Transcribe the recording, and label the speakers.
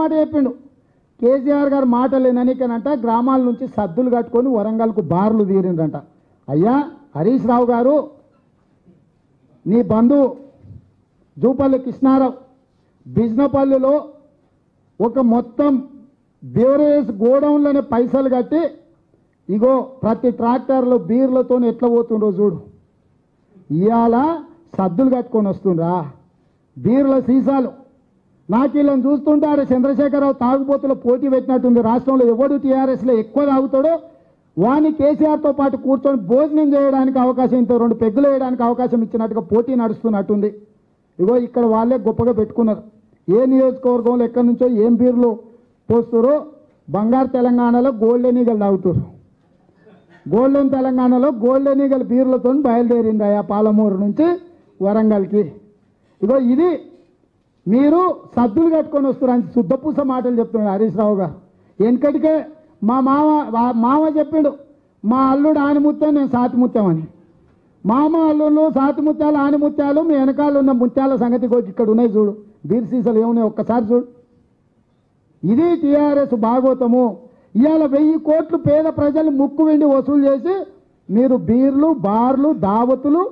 Speaker 1: మాట చెప్పిండు. కేసీఆర్ గారు మాట లేననికనంట గ్రామాల నుంచి సద్దులు కట్టుకొని వరంగల్కు బార్లు తీరిండ్రంట. అయ్యా హరీష్ రావు గారు నీ బంధువు జూపల్లి కృష్ణారావు బిజ్నపల్లిలో ఒక మొత్తం బేవరేజ్ గోడౌన్లోనే పైసలు కట్టి ఇగో ప్రతి ట్రాక్టర్లో బీర్లతో ఎట్లా పోతుండో చూడు. ఇవాళ సద్దులు కట్టుకొని వస్తుండ్రా. బీర్ల సీసాలు నాకు వీళ్ళని చూస్తుంటే ఆడ చంద్రశేఖరరావు తాగుబోతుల పోటీ పెట్టినట్టుంది. రాష్ట్రంలో ఎవడు టీఆర్ఎస్లో ఎక్కువ తాగుతాడో వాని కేసీఆర్తో పాటు కూర్చొని భోజనం చేయడానికి అవకాశం ఇంత రెండు పెగ్గులు వేయడానికి అవకాశం ఇచ్చినట్టుగా పోటీ నడుస్తున్నట్టుంది. ఇగో ఇక్కడ వాళ్ళే గొప్పగా పెట్టుకున్నారు. ఏ నియోజకవర్గంలో ఎక్కడి నుంచో ఏం బీర్లు పోస్తారో బంగారు తెలంగాణలో గోల్డెన్ ఈగలు తాగుతారు. గోల్డెన్ తెలంగాణలో గోల్డెన్ ఈగల్ బీర్లతో బయలుదేరింది ఆ పాలమూరు నుంచి వరంగల్కి. ఇగో ఇది మీరు సద్దులు కట్టుకొని వస్తున్నారు శుద్ధపూస మాటలు చెప్తున్నాడు హరీష్ రావు గారు. వెనకటికే మా మామ మామ చెప్పిండు మా అల్లుడు ఆనిముత్యం నేను సాతి ముత్యమని మామ అల్లుళ్ళు సాతిముత్యాలు ఆనిముత్యాలు మీ వెనకాల ఉన్న ముత్యాల సంగతి కూడా ఇక్కడ ఉన్నాయి చూడు. బీర్ సీసాలు ఏమున్నాయి ఒక్కసారి చూడు. ఇది టీఆర్ఎస్ భాగవతము ఇవాళ వెయ్యి కోట్లు పేద ప్రజలు ముక్కు వెండి వసూలు చేసి మీరు బీర్లు బార్లు దావతులు